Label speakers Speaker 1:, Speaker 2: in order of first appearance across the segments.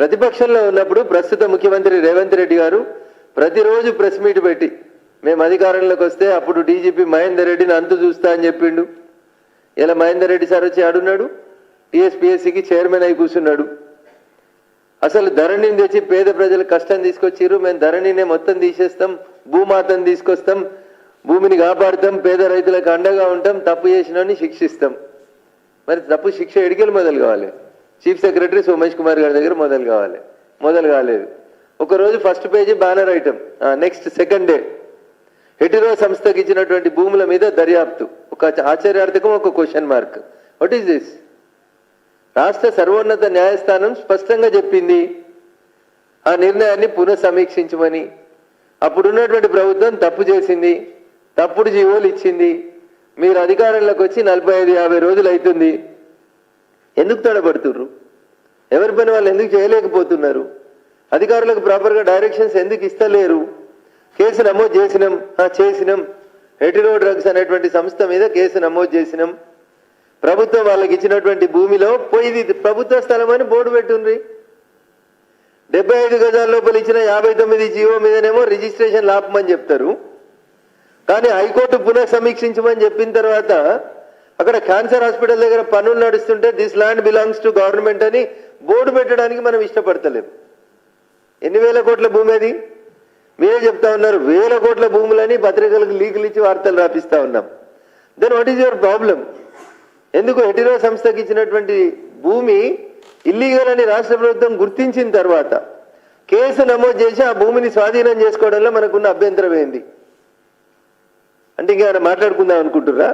Speaker 1: ప్రతిపక్షంలో ఉన్నప్పుడు ప్రస్తుత ముఖ్యమంత్రి రేవంత్ రెడ్డి గారు ప్రతిరోజు ప్రెస్ మీట్ పెట్టి మేము అధికారంలోకి వస్తే అప్పుడు డీజీపీ మహేందర్ రెడ్డిని అంతు చూస్తా అని చెప్పిండు. ఇలా మహేందర్ రెడ్డి సార్ వచ్చి ఆడున్నాడు టీఎస్పీఎస్సికి చైర్మన్ అయి కూర్చున్నాడు. అసలు ధరణిని తెచ్చి పేద ప్రజల కష్టం తీసుకొచ్చిర్రు మేము ధరణినే మొత్తం తీసేస్తాం భూమాతను తీసుకొస్తాం భూమిని కాపాడుతాం పేద రైతులకు అండగా ఉంటాం తప్పు చేసినని శిక్షిస్తాం. మరి తప్పు శిక్ష ఎడికెళ్ళి మొదలు కావాలి చీఫ్ సెక్రటరీ సోమేష్ కుమార్ గారి దగ్గర మొదలు కావాలి. మొదలు కాలేదు. ఒకరోజు first page banner item next second day Hetero సంస్థకి ఇచ్చినటువంటి భూముల మీద దర్యాప్తు ఒక ఆశ్చర్యార్థకం ఒక question mark what is this రాష్ట్ర సర్వోన్నత న్యాయస్థానం స్పష్టంగా చెప్పింది ఆ నిర్ణయాన్ని పునఃసమీక్షించమని. అప్పుడున్నటువంటి ప్రభుత్వం తప్పు చేసింది. తప్పుడు జీవోలు ఇచ్చింది. మీరు అధికారంలోకి వచ్చి నలభై ఐదు యాభై రోజులు అవుతుంది. ఎందుకు తడబడుతుర్రు? ఎవరి పని వాళ్ళు ఎందుకు చేయలేకపోతున్నారు? అధికారులకు ప్రాపర్గా డైరెక్షన్స్ ఎందుకు ఇస్తలేరు? కేసు నమోదు చేసినాం. చేసినాం. ఎటిరో డ్రగ్స్ అనేటువంటి సంస్థ మీద కేసు నమోదు చేసినాం. ప్రభుత్వం వాళ్ళకి ఇచ్చినటువంటి భూమిలో పోయి ప్రభుత్వ స్థలం అని బోర్డు పెట్టుండ్రి. డెబ్బై ఐదు గజాల లోపల ఇచ్చిన యాభై తొమ్మిది జీవో మీదనేమో రిజిస్ట్రేషన్ లాపమని చెప్తారు. కానీ హైకోర్టు పునః సమీక్షించమని చెప్పిన తర్వాత అక్కడ క్యాన్సర్ హాస్పిటల్ దగ్గర పనులు నడుస్తుంటే this land belongs to government అని బోర్డు పెట్టడానికి మనం ఇష్టపడతలేం. ఎన్ని వేల కోట్ల భూమి అది? మీరే చెప్తా ఉన్నారు వేల కోట్ల భూములని పత్రికలకు లీకులు ఇచ్చి వార్తలు రాపిస్తా ఉన్నాం. Then what is your problem ఎందుకు హెటిరో సంస్థకి ఇచ్చినటువంటి భూమి ఇల్లీగల్ అని రాష్ట్ర ప్రభుత్వం గుర్తించిన తర్వాత కేసు నమోదు చేసి ఆ భూమిని స్వాధీనం చేసుకోవడంలో మనకున్న అభ్యంతరం ఏంది? అంటే ఇంకా మాట్లాడుకుందాం అనుకుంటుర్రా?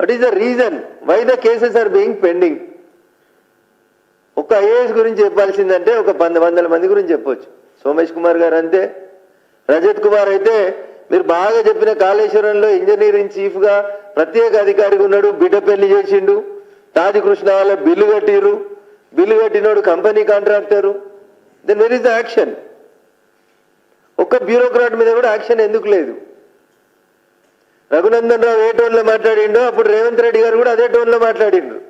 Speaker 1: What is the reason why the cases are being pending ఒక ఐఏఎస్ గురించి చెప్పాల్సిందంటే ఒక పంద వందల మంది గురించి చెప్పొచ్చు. సోమేష్ కుమార్ గారు అంతే. రజత్ కుమార్ అయితే మీరు బాగా చెప్పిన కాళేశ్వరంలో ఇంజనీరింగ్ చీఫ్గా ప్రత్యేక అధికారిగా ఉన్నాడు బిడ్డ పెళ్ళి చేసిండు. తాజ్ కృష్ణ వాళ్ళ బిల్లు కట్టిరు bill కట్టినోడు company contractor. Then where is the action ఒక్క బ్యూరోక్రాట్ మీద కూడా యాక్షన్ ఎందుకు లేదు? రఘునందన్ రావు ఏ టోన్లో మాట్లాడిండో అప్పుడు రేవంత్ రెడ్డి గారు కూడా అదే టోన్లో మాట్లాడిండ్రు.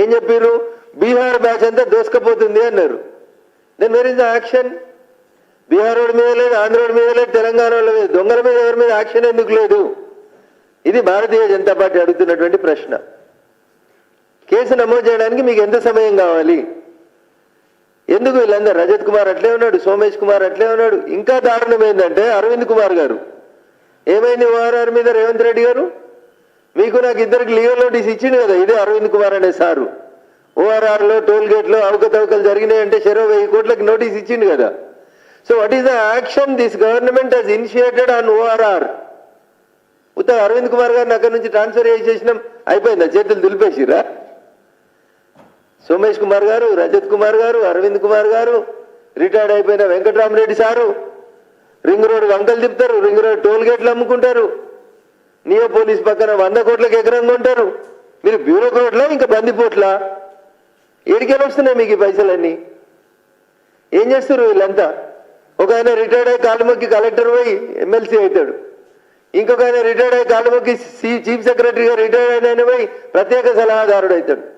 Speaker 1: ఏం చెప్పారు బీహార్ బ్యాచ్ అంతా దోసుకపోతుంది అన్నారు. Then where is the action? Bihar road మీద లేదు ఆంధ్ర రోడ్ మీద లేదు తెలంగాణ వాళ్ళ మీద దొంగల మీద ఎవరి మీద యాక్షన్ ఎందుకు లేదు? ఇది భారతీయ జనతా పార్టీ అడుగుతున్నటువంటి ప్రశ్న. కేసు నమోదు చేయడానికి మీకు ఎంత సమయం కావాలి? ఎందుకు వీళ్ళందరూ? రజత్ కుమార్ అట్లే ఉన్నాడు సోమేష్ కుమార్ అట్లే ఉన్నాడు. ఇంకా దారుణం ఏంటంటే అరవింద్ కుమార్ గారు. ఏమైంది ఓఆర్ఆర్ మీద రేవంత్ రెడ్డి గారు? మీకు నాకు ఇద్దరికి లీగల్ నోటీస్ ఇచ్చింది కదా ఇదే అరవింద్ కుమార్ అనే సారు. ఓఆర్ఆర్లో టోల్ గేట్ అవకతవకలు జరిగినాయంటే చెరో వెయ్యి కోట్లకి నోటీస్ ఇచ్చింది కదా. So what is the action this government has initiated on ORR ఉత్తర అరవింద్ కుమార్ గారిని అక్కడి నుంచి ట్రాన్స్ఫర్ చేసేసినాం. అయిపోయిందా? చేతులు దులిపేసిరా సోమేష్ కుమార్ గారు రజత్ కుమార్ గారు అరవింద్ కుమార్ గారు రిటైర్డ్ అయిపోయిన వెంకటరామరెడ్డి సారు. రింగ్ రోడ్ వంకలు తిప్పుతారు రింగ్ రోడ్ టోల్ గేట్లు అమ్ముకుంటారు. నియో పోలీస్ పక్కన వంద కోట్లకు ఎకరం కొంటారు. మీరు బ్యూరోక్రాట్లా ఇంకా బందిపోట్లా ఏడికెళ్ళి వస్తున్నాయి మీకు ఈ పైసలన్నీ? ఏం చేస్తారు వీళ్ళంతా? ఒక ఆయన రిటైర్డ్ అయ్యి కాళ్ళు కలెక్టర్ పోయి ఎమ్మెల్సీ అవుతాడు. ఇంకొక ఆయన రిటైర్డ్ అయ్యి కాళ్ళు చీఫ్ సెక్రటరీగా రిటైర్డ్ అయిన ఆయన పోయి ప్రత్యేక సలహాదారుడు అవుతాడు.